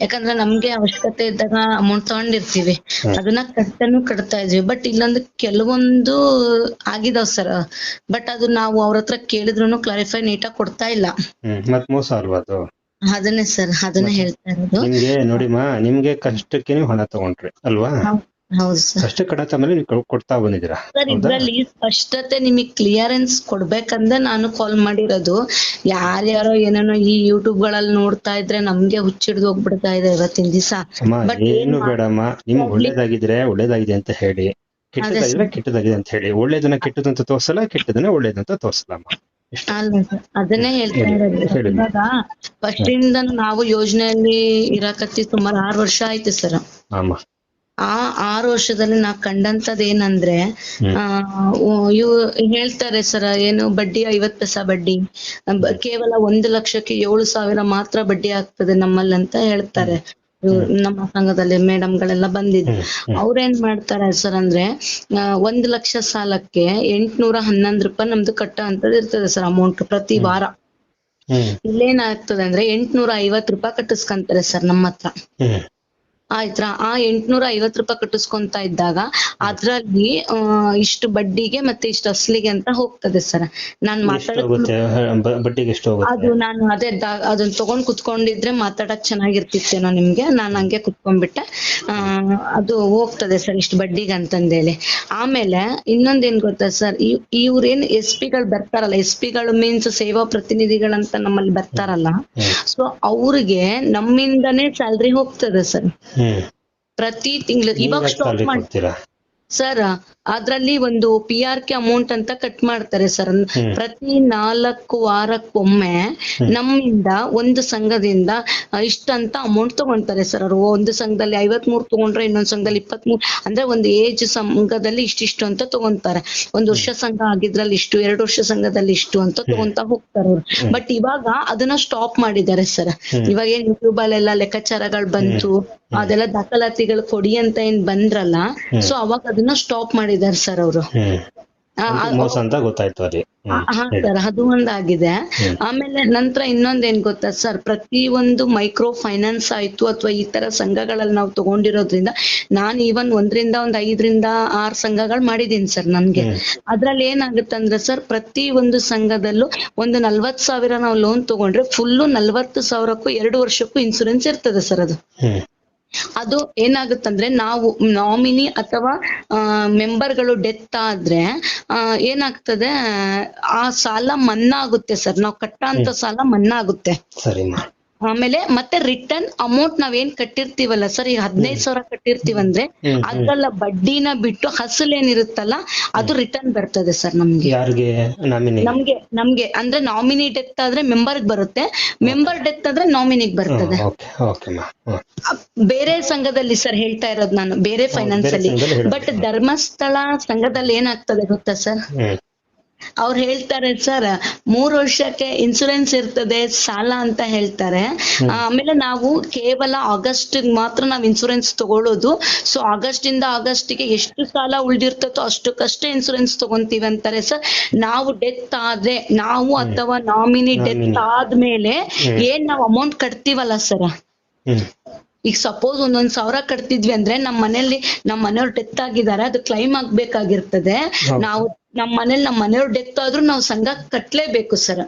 ಯಾಕಂದ್ರೆ ನಮ್ಗೆ ಅವಶ್ಯಕತೆ ಇದ್ದಾಗ ಅಮೌಂಟ್ ತಗೊಂಡಿರ್ತೀವಿ. ಅದನ್ನ ಕಟ್ಟನು ಕಟ್ತಾ ಇದ್ವಿ. ಬಟ್ ಇಲ್ಲೊಂದು ಕೆಲವೊಂದು ಆಗಿದಾವ್ ಸರ್ ಬಟ್ ಅದು ನಾವು ಅವ್ರ ಹತ್ರ ಕೇಳಿದ್ರು ಕ್ಲಾರಿಫೈ ನೀಟಾಗಿ ಕೊಡ್ತಾ ಇಲ್ಲ. ಮತ್ ಮೋಸ ಅಲ್ವಾ ಅದು? ಅದನ್ನೇ ಸರ್ ಅದನ್ನೇ ಹೇಳ್ತಾ ಇರೋದು. ನಿಮ್ಗೆ ನೋಡಿಮ್ಮ ನಿಮ್ಗೆ ಕಷ್ಟಕ್ಕೆ ನೀವು ಹಣ ತಗೊಂಡ್ರಿ ಅಲ್ವಾ? ಕಷ್ಟ ಕಡತ ಮೇಲೆ ನೀವು ಕೊಡ್ತಾ ಬಂದಿದ್ದೀರಾ? ಸರ್ ಇದ್ರಲ್ಲಿ ಸ್ಪಷ್ಟತೆ ನಿಮಗೆ ಕ್ಲಿಯರೆನ್ಸ್ ಕೊಡ್ಬೇಕಂದ್ರೆ ನಾನು ಕಾಲ್ ಮಾಡಿರೋದು. ಯಾರ್ಯಾರೋ ಏನೇನೋ ಈ ಯೂಟ್ಯೂಬ್ಗಳಲ್ಲಿ ನೋಡ್ತಾ ಇದ್ರೆ ನಮ್ಗೆ ಹುಚ್ಚಿಡ್ದು ಹೋಗ್ಬಿಡ್ತಾ ಇದೆ ಇವತ್ತಿನ ದಿವಸ. ಏನು ಬೇಡಮ್ಮ. ನಿಮ್ಗೆ ಒಳ್ಳೇದಾಗಿದ್ರೆ ಒಳ್ಳೇದಾಗಿದೆ ಅಂತ ಹೇಳಿ. ಕೆಟ್ಟದಾಗಿದ್ರೆ ಕೆಟ್ಟದಾಗಿದೆ ಅಂತ ಹೇಳಿ. ಒಳ್ಳೇದನ್ನ ಕೆಟ್ಟದಂತ ತೋರ್ಸಲ್ಲ ಕೆಟ್ಟದನ್ನ ಒಳ್ಳೇದಂತ. ಅಲ್ಲ ಅದನ್ನೇ ಹೇಳ್ತಾ ಇರೋದು. ಇವಾಗ ಫಸ್ಟ್ ಇಂದ ನಾವು ಯೋಜನೆಯಲ್ಲಿ ಇರಾಕತ್ತಿ ಸುಮಾರು ಆರು ವರ್ಷ ಆಯ್ತು ಸರ್. ಆ ಆರು ವರ್ಷದಲ್ಲಿ ನಾ ಕಂಡಂತದ್ ಏನಂದ್ರೆ. ಆ ಇವ್ ಹೇಳ್ತಾರೆ ಸರ್ ಏನು ಬಡ್ಡಿ ಐವತ್ ಪೈಸಾ ಬಡ್ಡಿ ಕೇವಲ ಒಂದು ಲಕ್ಷಕ್ಕೆ ಏಳು ಸಾವಿರ ಮಾತ್ರ ಬಡ್ಡಿ ಆಗ್ತದೆ ನಮ್ಮಲ್ಲಿ ಅಂತ ಹೇಳ್ತಾರೆ. ನಮ್ಮ ಸಂಘದಲ್ಲಿ ಮೇಡಮ್ ಗಳೆಲ್ಲ ಬಂದಿದ್ರು. ಅವ್ರೇನ್ ಮಾಡ್ತಾರೆ ಸರ್ ಅಂದ್ರೆ ಒಂದ್ ಲಕ್ಷ ಸಾಲಕ್ಕೆ ಎಂಟ್ನೂರ ಹನ್ನೊಂದ್ ರೂಪಾಯಿ ನಮ್ದು ಕಟ್ಟ ಅಂತದ್ ಇರ್ತದೆ ಸರ್ ಅಮೌಂಟ್ ಪ್ರತಿ ವಾರ. ಇಲ್ಲೇನಾಗ್ತದೆ ಅಂದ್ರೆ ಎಂಟ್ನೂರ ಐವತ್ ರೂಪಾಯಿ ಕಟ್ಟಿಸ್ಕೊಂತಾರೆ ಸರ್ ನಮ್ಮ ಹತ್ರ ಹ್ಮ್. ಆಯ್ತಾ ಆ ಎಂಟ್ನೂರ ಐವತ್ ರೂಪಾಯಿ ಕಟ್ಟಿಸ್ಕೊಂತ ಇದ್ದಾಗ ಅದ್ರಲ್ಲಿ ಆ, ಇಷ್ಟು ಬಡ್ಡಿಗೆ ಮತ್ತೆ ಇಷ್ಟು ಅಸ್ಲಿಗೆ ಅಂತ ಹೋಗ್ತದೆ ಸರ್. ನಾನ್ ಅದು ನಾನು ಅದೇ ಅದನ್ನ ತಗೊಂಡ್ ಕುತ್ಕೊಂಡಿದ್ರೆ ಮಾತಾಡಕ್ ಚೆನ್ನಾಗಿರ್ತಿತ್ತೇನೋ ನಿಮ್ಗೆ? ನಾನ್ ಹಂಗೆ ಕುತ್ಕೊಂಡ್ಬಿಟ್ಟೆ. ಆ ಅದು ಹೋಗ್ತದೆ ಸರ್ ಇಷ್ಟು ಬಡ್ಡಿಗೆ ಅಂತಂದೇಳಿ. ಆಮೇಲೆ ಇನ್ನೊಂದೇನ್ ಗೊತ್ತಾ ಸರ್ ಇವ್ರೇನ್ ಎಸ್ ಪಿಗಳು ಬರ್ತಾರಲ್ಲ ಎಸ್ ಪಿಗಳು ಮೀನ್ಸ್ ಸೇವಾ ಪ್ರತಿನಿಧಿಗಳಂತ ನಮ್ಮಲ್ಲಿ ಬರ್ತಾರಲ್ಲ. ಸೊ ಅವ್ರಿಗೆ ನಮ್ಮಿಂದನೇ ಸ್ಯಾಲ್ರಿ ಹೋಗ್ತದೆ ಸರ್. ಪ್ರತಿ ತಿಂಗಳು. ಇವಾಗ ಸ್ಟಾಪ್ ಮಾಡ್ತೀರಾ ಮಾಡಿ ಸರ್ ಅದ್ರಲ್ಲಿ ಒಂದು ಪಿ ಆರ್ ಕೆ ಅಮೌಂಟ್ ಅಂತ ಕಟ್ ಮಾಡ್ತಾರೆ ಸರ್. ಪ್ರತಿ ನಾಲ್ಕು ವಾರಕ್ಕೊಮ್ಮೆ ನಮ್ಮಿಂದ ಒಂದು ಸಂಘದಿಂದ ಇಷ್ಟಂತ ಅಮೌಂಟ್ ತಗೊಂತಾರೆ ಸರ್ ಅವರು. ಒಂದು ಸಂಘದಲ್ಲಿ ಐವತ್ಮೂರು ತಗೊಂಡ್ರೆ ಇನ್ನೊಂದ್ ಸಂಘದಲ್ಲಿ ಇಪ್ಪತ್ಮೂರು. ಅಂದ್ರೆ ಒಂದು ಏಜ್ ಸಂಘದಲ್ಲಿ ಇಷ್ಟಿಷ್ಟು ಅಂತ ತಗೊಂತಾರೆ. ಒಂದ್ ವರ್ಷ ಸಂಘ ಆಗಿದ್ರಲ್ಲಿ ಇಷ್ಟು ಎರಡು ವರ್ಷ ಸಂಘದಲ್ಲಿ ಇಷ್ಟು ಅಂತ ತಗೊಂತ ಹೋಗ್ತಾರೆ ಅವ್ರು. ಬಟ್ ಇವಾಗ ಅದನ್ನ ಸ್ಟಾಪ್ ಮಾಡಿದ್ದಾರೆ ಸರ್. ಇವಾಗ ಏನ್ ಯೂಟ್ಯೂಬ್ ಅಲ್ಲೆಲ್ಲ ಲೆಕ್ಕಾಚಾರಗಳು ಬಂತು. ಅದೆಲ್ಲ ದಾಖಲಾತಿಗಳು ಕೊಡಿ ಅಂತ ಏನ್ ಬಂದ್ರಲ್ಲ ಸೊ ಅವಾಗ ಅದನ್ನ ಸ್ಟಾಪ್ ಮಾಡಿದಾರೆ ಸರ್ ಅವರು. ಮೋಸ ಅಂತ ಗೊತ್ತಾಯ್ತು ಅಲ್ಲಿ. ಹಾ ಸರ್ ಅದು ಒಂದಾಗಿದೆ. ಆಮೇಲೆ ನಂತರ ಇನ್ನೊಂದೇನ್ ಗೊತ್ತಾ ಸರ್ ಪ್ರತಿ ಒಂದು ಮೈಕ್ರೋ ಫೈನಾನ್ಸ್ ಆಯ್ತು ಅಥವಾ ಈ ತರ ಸಂಘಗಳಲ್ಲಿ ನಾವು ತಗೊಂಡಿರೋದ್ರಿಂದ ನಾನ್ ಈವನ್ ಒಂದರಿಂದ ಒಂದ್ ಐದರಿಂದ ಆರ್ ಸಂಘಗಳು ಮಾಡಿದೀನಿ ಸರ್ ನನ್ಗೆ. ಅದ್ರಲ್ಲಿ ಏನಾಗುತ್ತೆ ಅಂದ್ರೆ ಸರ್ ಪ್ರತಿ ಒಂದು ಸಂಘದಲ್ಲೂ ಒಂದು ನಲ್ವತ್ ಸಾವಿರ ನಾವು ಲೋನ್ ತಗೊಂಡ್ರೆ ಫುಲ್ಲು ನಲ್ವತ್ತು ಸಾವಿರಕ್ಕೂ ಎರಡು ವರ್ಷಕ್ಕೂ ಇನ್ಸೂರೆನ್ಸ್ ಇರ್ತದೆ ಸರ್ ಅದು. ಅದು ಏನಾಗುತ್ತಂದ್ರೆ ನಾವು ನಾಮಿನಿ ಅಥವಾ ಮೆಂಬರ್ಗಳು ಡೆತ್ ಆದ್ರೆ ಆ, ಏನಾಗ್ತದೆ ಆ ಸಾಲ ಮನ್ನಾ ಆಗುತ್ತೆ ಸರ್ ನಾವು ಕಟ್ಟಂತ ಸಾಲ ಮನ್ನಾ ಆಗುತ್ತೆ ಆಮೇಲೆ ಮತ್ತೆ ರಿಟರ್ನ್ ಅಮೌಂಟ್ ನಾವೇನ್ ಕಟ್ಟಿರ್ತೀವಲ್ಲ ಸರ್ ಈಗ ಹದಿನೈದು ಸಾವಿರ ಕಟ್ಟಿರ್ತೀವಂದ್ರೆ ಅದ್ರಲ್ಲ ಬಡ್ಡಿನ ಬಿಟ್ಟು ಹಸಲ್ ಏನಿರುತ್ತಲ್ಲ ಅದು ರಿಟರ್ನ್ ಬರ್ತದೆ ಸರ್ ನಮ್ಗೆ. ನಮ್ಗೆ ನಮ್ಗೆ ಅಂದ್ರೆ ನಾಮಿನಿ ಡೆತ್ ಆದ್ರೆ ಮೆಂಬರ್ಗ್ ಬರುತ್ತೆ ಮೆಂಬರ್ ಡೆತ್ ಆದ್ರೆ ನಾಮಿನಿಗ್ ಬರ್ತದೆ. ಬೇರೆ ಸಂಘದಲ್ಲಿ ಸರ್ ಹೇಳ್ತಾ ಇರೋದು ನಾನು ಬೇರೆ ಫೈನಾನ್ಸ್ ಅಲ್ಲಿ. ಬಟ್ ಧರ್ಮಸ್ಥಳ ಸಂಘದಲ್ಲಿ ಏನಾಗ್ತದೆ ಗೊತ್ತಾ ಸರ್ ಅವ್ರು ಹೇಳ್ತಾರೆ ಸರ್ ಮೂರು ವರ್ಷಕ್ಕೆ ಇನ್ಸೂರೆನ್ಸ್ ಇರ್ತದೆ ಸಾಲ ಅಂತ ಹೇಳ್ತಾರೆ. ಆಮೇಲೆ ನಾವು ಕೇವಲ ಆಗಸ್ಟ್ ಮಾತ್ರ ನಾವು ಇನ್ಸೂರೆನ್ಸ್ ತಗೊಳ್ಳೋದು ಸೊ ಆಗಸ್ಟ್ ಇಂದ ಆಗಸ್ಟ್ಗೆ ಎಷ್ಟು ಸಾಲ ಉಳ್ದಿರ್ತದೋ ಅಷ್ಟಕ್ಕಷ್ಟೇ ಇನ್ಸೂರೆನ್ಸ್ ತಗೊಂತೀವಿ ಅಂತಾರೆ ಸರ್. ನಾವು ಡೆತ್ ಆದ್ರೆ ನಾವು ಅಥವಾ ನಾಮಿನಿ ಡೆತ್ ಆದ್ಮೇಲೆ ಏನ್ ನಾವು ಅಮೌಂಟ್ ಕಟ್ತೀವಲ್ಲ ಸರ್? ಈಗ ಸಪೋಸ್ ಒಂದೊಂದ್ ಸಾವಿರ ಕಟ್ತಿದ್ವಿ ಅಂದ್ರೆ ನಮ್ ಮನೇಲಿ ನಮ್ ಮನೆಯವ್ರು ಡೆತ್ ಆಗಿದಾರೆ ಅದು ಕ್ಲೈಮ್ ಆಗ್ಬೇಕಾಗಿರ್ತದೆ. ನಾವು ನಮ್ ಮನೇಲಿ ನಮ್ ಮನೆಯವ್ರು ಡೆತ್ ಆದ್ರೂ ನಾವು ಸಂಘ ಕಟ್ಲೇಬೇಕು ಸರ್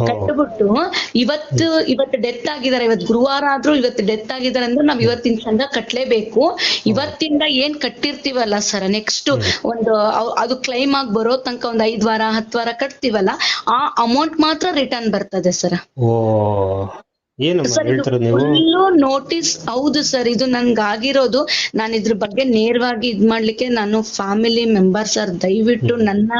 ಕಟ್ಬಿಟ್ಟು ಇವತ್ತು ಇವತ್ತು ಡೆತ್ ಆಗಿದ್ದಾರೆ ಇವತ್ತು ಗುರುವಾರ ಆದ್ರೂ ಇವತ್ತು ಡೆತ್ ಆಗಿದ್ದಾರೆ ಅಂದ್ರೆ ನಾವ್ ಇವತ್ತಿನ ಸಂಘ ಕಟ್ಲೇಬೇಕು. ಇವತ್ತಿಂದ ಏನ್ ಕಟ್ಟಿರ್ತೀವಲ್ಲ ಸರ್ ನೆಕ್ಸ್ಟ್ ಒಂದು ಅದು ಕ್ಲೈಮ್ ಆಗಿ ಬರೋ ತನಕ ಒಂದ್ ಐದ್ ವಾರ ಹತ್ತು ವಾರ ಕಟ್ತೀವಲ್ಲ ಆ ಅಮೌಂಟ್ ಮಾತ್ರ ರಿಟರ್ನ್ ಬರ್ತದೆ ಸರ್ ಫುಲ್ಲು ನೋಟಿಸ್ ಹೌದು ಸರ್ ಇದು ನನ್ಗೆ ಆಗಿರೋದು ನಾನು ಇದ್ರ ಬಗ್ಗೆ ನೇರವಾಗಿ ಇದ್ ಮಾಡ್ಲಿಕ್ಕೆ ನಾನು ಫ್ಯಾಮಿಲಿ ಮೆಂಬರ್ ಸರ್ ದಯವಿಟ್ಟು ನನ್ನ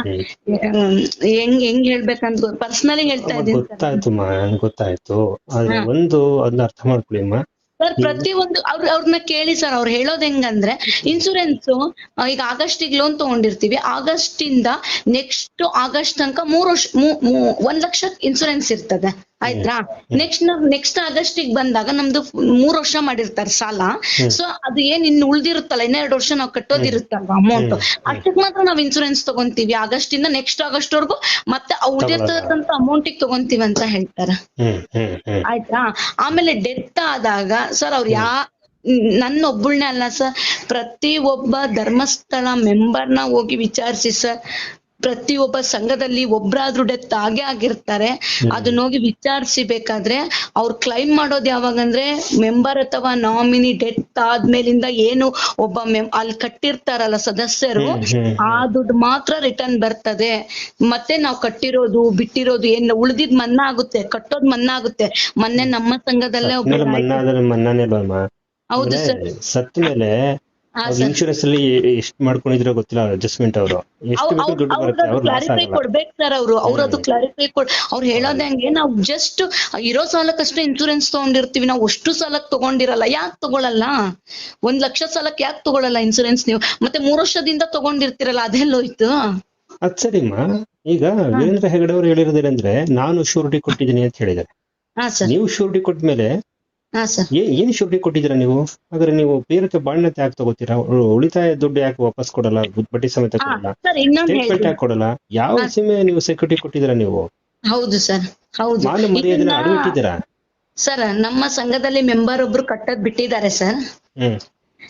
ಹೆಂಗ್ ಹೆಂಗ್ ಹೇಳ್ಬೇಕಂತ ಪರ್ಸನಲಿ ಹೇಳ್ತಾ ಇದ್ದೀನಿ ಸರ್. ಗೊತ್ತಾಯ್ತು ಗೊತ್ತಾಯ್ತು. ಆದ್ರೆ ಒಂದು ಅದನ್ನ ಅರ್ಥ ಮಾಡ್ಕೊಳ್ಳಿಮ್ಮ ಸರ್ ಪ್ರತಿಯೊಂದು ಅವ್ರ ಅವ್ರನ್ನ ಕೇಳಿ ಸರ್ ಅವ್ರು ಹೇಳೋದ್ ಹೆಂಗಂದ್ರೆ ಇನ್ಸೂರೆನ್ಸ್ ಈಗ ಆಗಸ್ಟ್ಗೆ ಲೋನ್ ತಗೊಂಡಿರ್ತೀವಿ. ಆಗಸ್ಟ್ ಇಂದ ನೆಕ್ಸ್ಟ್ ಆಗಸ್ಟ್ ತನಕ ಮೂರ್ ವರ್ಷ ಒಂದ್ ಲಕ್ಷ ಇನ್ಸೂರೆನ್ಸ್ ಇರ್ತದೆ. ಆಯ್ತಾ? ನೆಕ್ಸ್ಟ್ ನೆಕ್ಸ್ಟ್ ಆಗಸ್ಟ್ ಬಂದಾಗ ನಮ್ದು ಮೂರ್ ವರ್ಷ ಮಾಡಿರ್ತಾರೆ ಸಾಲ. ಸೊ ಅದು ಏನ್ ಇನ್ನು ಉಳ್ದಿರುತ್ತಲ್ಲ ಇನ್ನೆರಡು ವರ್ಷ ನಾವು ಕಟ್ಟೋದಿರುತ್ತಲ್ವ ಅಮೌಂಟ್ ಅಷ್ಟಕ್ ಮಾತ್ರ ನಾವ್ ಇನ್ಸೂರೆನ್ಸ್ ತಗೊಂತೀವಿ. ಆಗಸ್ಟ್ ಇಂದ ನೆಕ್ಸ್ಟ್ ಆಗಸ್ಟ್ ವರ್ಗು ಮತ್ತೆ ಆ ಉಳಿದಿರ್ತಕ್ಕಂತ ಅಮೌಂಟಿಗೆ ತಗೊಂತೀವಿ ಅಂತ ಹೇಳ್ತಾರೆ. ಆಯ್ತಾ? ಆಮೇಲೆ ಡೆತ್ ಆದಾಗ ಸರ್ ಅವ್ರು ಯಾ ನನ್ನ ಒಬ್ಬಳನ್ನೇ ಅಲ್ಲ ಸರ್ ಪ್ರತಿ ಒಬ್ಬ ಧರ್ಮಸ್ಥಳ ಮೆಂಬರ್ನ ಹೋಗಿ ವಿಚಾರಿಸಿ ಸರ್ ಪ್ರತಿಯೊಬ್ಬ ಸಂಘದಲ್ಲಿ ಒಬ್ರಾದ್ರೂ ಡೆತ್ ಆಗೇ ಆಗಿರ್ತಾರೆ. ಅದನ್ನ ಹೋಗಿ ವಿಚಾರಿಸಿ ಬೇಕಾದ್ರೆ ಅವ್ರು ಕ್ಲೈಮ್ ಮಾಡೋದು ಯಾವಾಗಂದ್ರೆ ಮೆಂಬರ್ ಅಥವಾ ನಾಮಿನಿ ಡೆತ್ ಆದ್ಮೇಲಿಂದ ಏನು ಒಬ್ಬ ಮೆಂ ಅಲ್ಲಿ ಕಟ್ಟಿರ್ತಾರಲ್ಲ ಸದಸ್ಯರು ಆ ದುಡ್ಡು ಮಾತ್ರ ರಿಟರ್ನ್ ಬರ್ತದೆ. ಮತ್ತೆ ನಾವು ಕಟ್ಟಿರೋದು ಬಿಟ್ಟಿರೋದು ಏನ್ ಉಳಿದಿದ್ ಮನ್ನಾ ಆಗುತ್ತೆ ಕಟ್ಟೋದ್ ಮನ್ನಾ ಆಗುತ್ತೆ. ಮೊನ್ನೆ ನಮ್ಮ ಸಂಘದಲ್ಲೇ ಒಬ್ಬ ಹೌದು ಸರ್. ಸತ್ ಮೇಲೆ ಇನ್ಶೂರೆನ್ಸ್ ಅಲ್ಲಿ ಎಷ್ಟು ಮಾಡ್ಕೊಂಡಿದ್ರೋ ಗೊತ್ತಿಲ್ಲ ಅಡ್ಜಸ್ಟ್ಮೆಂಟ್ ಅವರು. ಕ್ಲಾರಿಫೈ ಕೊಡ್ಬೇಕು ಸರ್ ಅವರು. ಅವ್ರು ಅದು ಕ್ಲಾರಿಫೈ ಕೊಡ್ ಅವ್ರು ಹೇಳೋದ್ ಹೆಂಗೆ ನಾವು ಜಸ್ಟ್ ಇರೋ ಸಾಲಕ್ಕಷ್ಟೇ ಇನ್ಶೂರೆನ್ಸ್ ತಗೊಂಡಿರ್ತೀವಿ ನಾವು ಅಷ್ಟು ಸಾಲಕ್ ತಗೊಂಡಿರಲ್ಲ. ಯಾಕೆ ತಗೊಳಲ್ಲ? ಒಂದ್ ಲಕ್ಷ ಸಾಲಕ್ ಯಾಕೆ ತಗೊಳಲ್ಲ ಇನ್ಶೂರೆನ್ಸ್ ನೀವು? ಮತ್ತೆ ಮೂರ್ ವರ್ಷದಿಂದ ತಗೊಂಡಿರ್ತೀರಲ್ಲ ಅದೆಲ್ಲೋಯ್ತು ಅದ್ ಸರಿಮ್ಮ ಈಗ ವೀರೇಂದ್ರ ಹೆಗಡೆ ಅವರು ಹೇಳಿರೋದೇನಂದ್ರೆ ನಾನು ಶೂರಿಟಿ ಕೊಟ್ಟಿದ್ದೀನಿ ಅಂತ ಹೇಳಿದ್ದಾರೆ. ಹಾ ಸರ್. ನೀವು ಶೂರಿಟಿ ಸರ್ ಏ- ಏನ್ ಶೂರಿಟಿ ಕೊಟ್ಟಿದ್ದೀರಾ ನೀವು? ಹಾಗಾದ್ರೆ ನೀವು ಬೇರೆ ಬಾಳ್ನ ಯಾಕೆ ತಗೋತೀರಾ? ಉಳಿತಾಯ ದುಡ್ಡು ಯಾಕೆ ವಾಪಸ್ ಕೊಡಲ್ಲ? ಬಡ್ಡಿ ಸಮೇತ ಕೊಡಲ್ಲ? ಕೊಡಲ್ಲ? ಯಾವ ಸಿಮೆ ನೀವು ಸೆಕ್ಯೂರಿಟಿ ಕೊಟ್ಟಿದ್ದೀರಾ ನೀವು? ಹೌದು ಸರ್. ಹೌದು. ಮಾನ ಮರ್ಯಾದೆನ ಇಟ್ಟಿದ್ದೀರಾ? ಸರ್ ನಮ್ಮ ಸಂಘದಲ್ಲಿ ಮೆಂಬರ್ ಒಬ್ರು ಕಟ್ಟದ್ ಬಿಟ್ಟಿದ್ದಾರೆ ಸರ್. ಹ್ಮ್.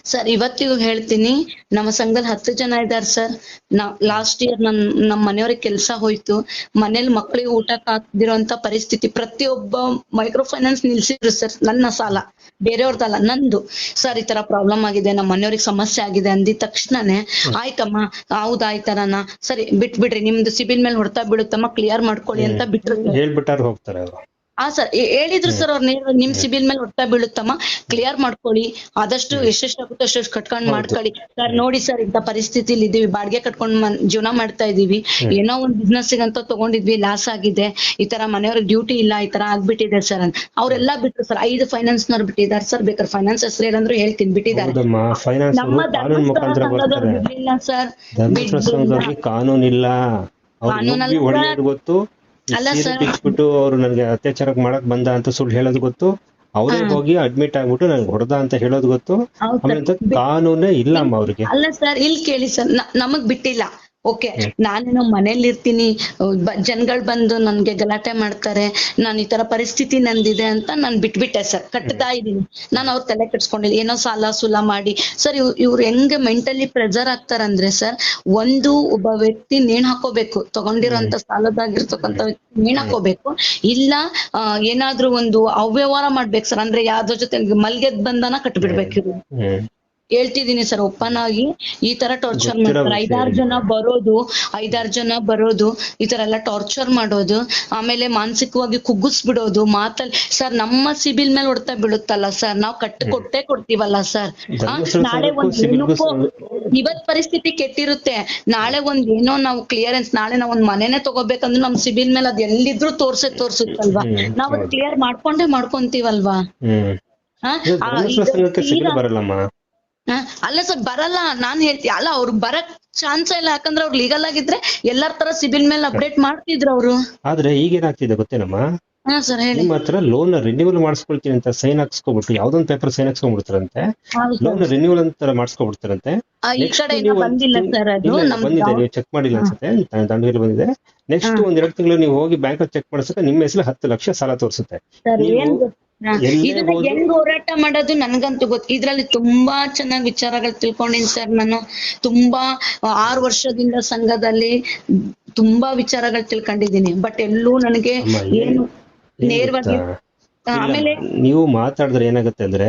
ಸರ್ ಇವತ್ತಿಗೂ ಹೇಳ್ತೀನಿ ನಮ್ಮ ಸಂಘದಲ್ಲಿ ಹತ್ತು ಜನ ಇದ್ದಾರೆ ಸರ್ ನಾ ಲಾಸ್ಟ್ ಇಯರ್ ನನ್ ನಮ್ಮ ಮನೆಯವ್ರಿಗೆ ಕೆಲಸ ಹೋಯ್ತು. ಮನೇಲಿ ಮಕ್ಳಿಗೆ ಊಟಕ್ಕೆ ಹಾಕ್ದಿರೋಂತ ಪರಿಸ್ಥಿತಿ ಪ್ರತಿಯೊಬ್ಬ ಮೈಕ್ರೋ ಫೈನಾನ್ಸ್ ನಿಲ್ಸಿದ್ರು ಸರ್ ನನ್ನ ಸಾಲ. ಬೇರೆಯವ್ರದಲ್ಲ ನಂದು. ಸರ್ ಈ ತರ ಪ್ರಾಬ್ಲಮ್ ಆಗಿದೆ ನಮ್ಮ ಮನೆಯವ್ರಿಗೆ ಸಮಸ್ಯೆ ಆಗಿದೆ ಅಂದಿದ ತಕ್ಷಣನೇ ಆಯ್ತಮ್ಮ ಹೌದಾ ಸರಿ ಬಿಟ್ಬಿಡ್ರಿ ನಿಮ್ದು ಸಿಬಿಲ್ ಮೇಲೆ ಹೊಡ್ತಾ ಬಿಡುತ್ತಮ್ಮ ಕ್ಲಿಯರ್ ಮಾಡ್ಕೊಳ್ಳಿ ಅಂತ ಬಿಟ್ರು. ಹೇಳ್ಬಿಟ್ಟಾರು ಹೋಗ್ತಾರೆ ಹಾ ಸರ್ ಹೇಳಿದ್ರು ಸರ್ ಅವ್ರ ನೇರ ನಿಮ್ ಸಿಬಿಲ್ ಮೇಲೆ ಹೊಡ್ತಾ ಬೀಳುತ್ತಮ್ಮ. ಕ್ಲಿಯರ್ ಮಾಡ್ಕೊಳ್ಳಿ. ಆದಷ್ಟು ಎಷ್ಟೆಷ್ಟು ಆಗುತ್ತೋ ಅಷ್ಟು ಕಟ್ಕೊಂಡ್ ಮಾಡ್ಕೊಳ್ಳಿ. ಸರ್ ನೋಡಿ ಸರ್ ಇಂತ ಪರಿಸ್ಥಿತಿಲಿ ಇದೀವಿ. ಬಾಡಿಗೆ ಕಟ್ಕೊಂಡ್ ಜೀವನ ಮಾಡ್ತಾ ಇದೀವಿ. ಏನೋ ಒಂದ್ ಬಿಸ್ನೆಸ್ ಅಂತ ತಗೊಂಡಿದ್ವಿ ಲಾಸ್ ಆಗಿದೆ. ಈ ತರ ಮನೆಯವ್ರಿಗೆ ಡ್ಯೂಟಿ ಇಲ್ಲ ಈ ತರ ಆಗ್ಬಿಟ್ಟಿದೆ ಸರ್ ಅಂತ. ಅವ್ರೆಲ್ಲಾ ಬಿಟ್ರು ಸರ್. ಐದು ಫೈನಾನ್ಸ್ ನವ್ರು ಬಿಟ್ಟಿದ್ದಾರೆ ಸರ್. ಬೇಕಾದ್ರೆ ಫೈನಾನ್ಸ್ ಹೆಸರು ಏನಂದ್ರು ಹೇಳ್ತೀನಿ. ಬಿಟ್ಟಿದ್ದಾರೆ. ನಮ್ಮ ಧರ್ಮಸ್ಥಳ ಕಾನೂನಿಲ್ಲ. ಗೊತ್ತು. ಬಿಚ್ಬಿಟ್ಟು ಅವ್ರು ನನ್ಗೆ ಅತ್ಯಾಚಾರಕ್ಕೆ ಮಾಡಕ್ ಬಂದ ಅಂತ ಸುಳ್ಳು ಹೇಳೋದು ಗೊತ್ತು. ಅವರೇ ಹೋಗಿ ಅಡ್ಮಿಟ್ ಆಗ್ಬಿಟ್ಟು ನನ್ಗೆ ಹೊಡೆದ ಅಂತ ಹೇಳೋದು ಗೊತ್ತು. ಆಮೇಲೆ ಕಾನೂನೇ ಇಲ್ಲ ಅಮ್ಮ ಅವ್ರಿಗೆ. ಅಲ್ಲ ಸರ್ ಇಲ್ಲಿ ಕೇಳಿ ಸರ್ ನಮಗ್ ಬಿಟ್ಟಿಲ್ಲ. ಓಕೆ ನಾನೇನೋ ಮನೇಲಿ ಇರ್ತೀನಿ ಜನಗಳು ಬಂದು ನನ್ಗೆ ಗಲಾಟೆ ಮಾಡ್ತಾರೆ. ನಾನು ಈ ತರ ಪರಿಸ್ಥಿತಿ ನಂದಿದೆ ಅಂತ ನಾನ್ ಬಿಟ್ಬಿಟ್ಟೆ ಸರ್. ಕಟ್ತಾ ಇದೀನಿ ನಾನು ಅವ್ರ ತಲೆ ಕೆಡ್ಸ್ಕೊಂಡಿಲ್ಲ ಏನೋ ಸಾಲ ಸುಲ ಮಾಡಿ. ಸರ್ ಇವ್ ಇವ್ರು ಹೆಂಗೆ ಮೆಂಟಲಿ ಪ್ರೆಸರ್ ಆಗ್ತಾರಂದ್ರೆ ಸರ್ ಒಂದು ಒಬ್ಬ ವ್ಯಕ್ತಿ ನೇಣ್ ಹಾಕೋಬೇಕು. ತಗೊಂಡಿರೋಂತ ಸಾಲದಾಗಿರ್ತಕ್ಕಂಥ ವ್ಯಕ್ತಿ ನೇಣ್ ಹಾಕೋಬೇಕು. ಇಲ್ಲ ಆ, ಏನಾದ್ರೂ ಒಂದು ಅವ್ಯವಹಾರ ಮಾಡ್ಬೇಕು ಸರ್. ಅಂದ್ರೆ ಯಾವ್ದೋ ಜೊತೆ ಮಲ್ಗೆದ್ ಬಂಧನ ಕಟ್ಬಿಡ್ಬೇಕು. ಹೇಳ್ತಿದೀನಿ ಸರ್ ಓಪನ್ ಆಗಿ. ಈ ತರ ಟಾರ್ಚರ್ ಮಾಡ್ತಾರೆ. ಐದಾರು ಜನ ಬರೋದು ಐದಾರು ಜನ ಬರೋದು ಈ ತರ ಎಲ್ಲ ಟಾರ್ಚರ್ ಮಾಡೋದು ಆಮೇಲೆ ಮಾನಸಿಕವಾಗಿ ಕುಗ್ಗಿಸ್ಬಿಡೋದು ಮಾತಲ್ಲಿ ಸರ್ ನಮ್ಮ ಸಿಬಿಲ್ ಮೇಲೆ ಹೊಡ್ತಾ ಬೀಳುತ್ತಲ್ಲ ಸರ್ ನಾವು ಕಟ್ಟು ಕೊಟ್ಟೆ ಕೊಡ್ತೀವಲ್ಲ ಸರ್. ನಾಳೆ ಒಂದ್ ಏನಕ್ಕೋ ಇವತ್ ಪರಿಸ್ಥಿತಿ ಕೆಟ್ಟಿರುತ್ತೆ. ನಾಳೆ ಒಂದ್ ಏನೋ ನಾವು ಕ್ಲಿಯರೆನ್ಸ್ ನಾಳೆ ನಾವ್ ಒಂದ್ ಮನೆನೆ ತಗೋಬೇಕಂದ್ರೆ ನಮ್ ಸಿಬಿಲ್ ಮೇಲೆ ಅದ್ ಎಲ್ಲಿದ್ರು ತೋರ್ಸೆ ತೋರ್ಸುತ್ತಲ್ವಾ? ನಾವ್ ಅದ್ ಕ್ಲಿಯರ್ ಮಾಡ್ಕೊಂಡೇ ಮಾಡ್ಕೊಂತೀವಲ್ವಾ? ಹಾ? ಅಲ್ಲ ಸರ್ ಬರಲ್ಲ. ನಾನ್ ಹೇಳ್ತೀನಿ ಅಲ್ಲ ಅವ್ರು ಬರಕ್ ಚಾನ್ಸ್ ಇಲ್ಲ. ಯಾಕಂದ್ರೆ ಅವ್ರು ಲೀಗಲ್ ಆಗಿದ್ರೆ ಎಲ್ಲಾರ್ ತರ ಸಿಬಿಲ್ ಮೇಲೆ ಅಪ್ಡೇಟ್ ಮಾಡ್ತಿದ್ರು ಅವರು. ಆದ್ರೆ ಈಗೇನಾಗ್ತಿದೆ ಗೊತ್ತೇನಮ್ಮ? ಹಾ ಸರ್ ಹೇಳಿ. ನಿಮ್ಮ ಹತ್ರ ಲೋನ್ ರಿನ್ಯೂವಲ್ ಮಾಡಿಸ್ಕೊಳ್ತೀನಿ ಅಂತ ಸೈನ್ ಹಾಕ್ಸ್ಕೊಬಿಟ್ಟು ಯಾವ್ದೊಂದ್ ಪೇಪರ್ ಸೈನ್ ಹಾಕ್ಸ್ಕೊಂಡ್ಬಿಡ್ತಾರಂತೆ ಹೌದು. ಲೋನ್ ರಿನ್ಯೂವಲ್ ಅಂತ ಮಾಡಿಸ್ಕೊಬಿಡ್ತಾರಂತೆ? ಆ, ಈ Next ಕಡೆ ಇನ್ನೂ ಒಂದ್ ಬಂದಿಲ್ಲ ಸರ್ ಅದು ಇಲ್ಲ, ಇಲ್ಲ, ನಮ್ದು ಬಂದಿದೆ ನೀವು ಚೆಕ್ ಮಾಡಿಲ್ಲ ಅನ್ಸುತ್ತೆ ದ- ದಂಡದಲ್ಲಿ ಬಂದಿದೆ. ನೆಕ್ಸ್ಟ್ ಒಂದ್ ಎರಡು ತಿಂಗಳು ನೀವು ಹೋಗಿ ಬ್ಯಾಂಕ್ ಚೆಕ್ ಮಾಡಿಸಕ್ಕೆ ನಿಮ್ಮ ಹೆಸರು ಹತ್ತು ಲಕ್ಷ ಸಾಲ ತೋರಿಸುತ್ತೆ. ಸರ್ ನೀವು ಗೊತ್ತಾ? ಇದನ್ನ ಹೆಂಗ್ ಹೋರಾಟ ಮಾಡೋದು ನನ್ಗಂತೂ ಗೊತ್ತು ಇದ್ರಲ್ಲಿ ತುಂಬಾ ಚೆನ್ನಾಗಿ ವಿಚಾರಗಳು ತಿಳ್ಕೊಂಡಿನ್ ಸರ್ ನಾನು. ತುಂಬಾ ಆರು ವರ್ಷದಿಂದ ಸಂಘದಲ್ಲಿ ತುಂಬಾ ವಿಚಾರಗಳು ತಿಳ್ಕೊಂಡಿದ್ದೀನಿ. ಬಟ್ ಎಲ್ಲೂ ನನಗೆ ಏನು ನೇರವಾಗಿ ಆಮೇಲೆ ನೀವು ಮಾತಾಡಿದ್ರೆ ಏನಾಗುತ್ತೆ ಅಂದ್ರೆ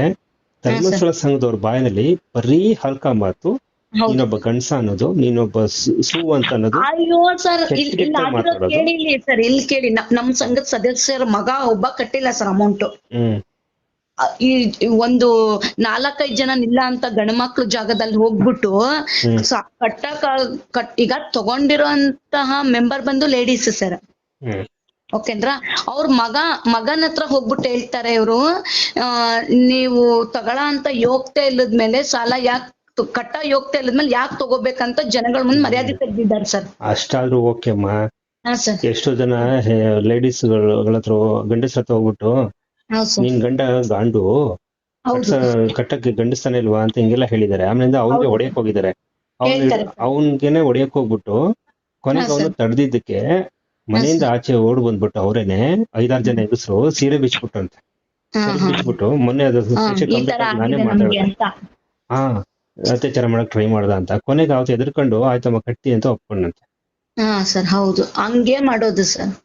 ಧರ್ಮಸ್ಥಳ ಸಂಘದವ್ರ ಬಾಯಿನಲ್ಲಿ ಬರೀ ಹಲ್ಕ ಮಾತು ನೀನೊಬ್ಬ ಗಂಡಸ ಅನ್ನೋದು ನೀನೊಬ್ಬ ಸು- ಅಂತ ಅನ್ನೋದು ಅಯ್ಯೋ ಸರ್ ಇಲ್ಲಿ ಕೇಳಿ ಇಲ್ಲಿ ಸರ್ ಇಲ್ಲಿ ಕೇಳಿ. ನಮ್ ಸಂಘದ ಸದಸ್ಯರ ಮಗ ಒಬ್ಬ ಕಟ್ಟಿಲ್ಲ ಸರ್ ಅಮೌಂಟ್ ಹ್ಮ್. ಈ ಒಂದು ನಾಲ್ಕೈದ್ ಜನ ನಿಲ್ಲ ಅಂತ ಗಂಡ್ಮಕ್ಳು ಜಾಗದಲ್ಲಿ ಹೋಗ್ಬಿಟ್ಟು ಕಟ್ಟ ಕಟ್ ಈಗ ತಗೊಂಡಿರೋಂತಹ ಮೆಂಬರ್ ಬಂದು ಲೇಡೀಸ್ ಸರ್. ಓಕೆಂದ್ರ? ಅವ್ರ ಮಗ ಮಗನ ಹತ್ರ ಹೋಗ್ಬಿಟ್ಟು ಹೇಳ್ತಾರೆ ಇವರು ನೀವು ತಗೊಳ ಅಂತ ಯೋಗ್ಯತೆ ಇಲ್ಲದ್ಮೇಲೆ ಸಾಲ ಯಾಕೆ ಕಟ್ಟ ಯೋಗ್ಯತೆ ಇಲ್ಲದ್ಮೇಲೆ ಯಾಕೆ ತಗೋಬೇಕಂತ ಜನಗಳ ಮುಂದೆ ಮರ್ಯಾದೆ ತೆಗ್ದಿದ್ದಾರೆ ಸರ್. ಅಷ್ಟಾದ್ರೂ ಓಕೆ ಅಮ್ಮ ಹಾ ಸರ್. ಎಷ್ಟೋ ಜನ ಲೇಡೀಸ್ ಹತ್ರ ಗಂಡಸ್ರ ಹತ್ರ ಹೋಗ್ಬಿಟ್ಟು ಹೌದು ಸರ್. ನಿನ್ ಗಂಡ ಗಾಂಡು ಹೌದು. ಕಟ್ಸ- ಕಟ್ಟಕ್ಕೆ ಗಂಡಸ್ತಾನೆ ಇಲ್ವಾ? ಅಂತ ಹಿಂಗೆಲ್ಲ ಹೇಳಿದಾರೆ ಆಮೇಲಿಂದ ಅವ್ನಿಗೆ. ಹೊಡೆಯಕ್ ಹೋಗಿದ್ದಾರೆ. ಹೇಳ್ತಾರೆ. ಅವನ್ಗೆನೆ ಹೊಡೆಯಕ್ ಹೋಗ್ಬಿಟ್ಟು ಕೊನೆಗೆ ಹಾ, ಅವನು ತಡೆದಿದ್ದಕ್ಕೆ ಮನೆಯಿಂದ ಆಚೆ ಓಡ್ ಬಂದ್ಬಿಟ್ಟು ಅವ್ರೇನೆ ಐದಾರು ಜನ ಹೆಂಗಸರು ಸೀರೆ ಬಿಚ್ಬಿಟ್ರಂತೆ ಹಾ ಸೀರೆ ಹಾ. ಬಿಚ್ಬಿಟ್ಟು ಮೊನ್ನೆ ಅದು ಹಾ, ಈ ತರ ನಾನೇ ಆಗಿದೆ ನಮ್ಗೆ ಮಾತಾಡ್ದೆ. ಅಂತ. ಹಾ. ಅತ್ಯಾಚಾರ ಮಾಡಕ್ ಟ್ರೈ ಮಾಡ್ದ ಅಂತ. ಕೊನೆಗೆ ಅವತ್ತು ಎದ್ರಕೊಂಡು, ಆಯ್ತಮ್ಮ ಕಟ್ಟಿ ಅಂತ ಒಪ್ಕೊಂಡಂತೆ. ಹಾ, ಸರ್, ಹೌದು. ಹಂಗೆ ಮಾಡೋದು, ಸರ್.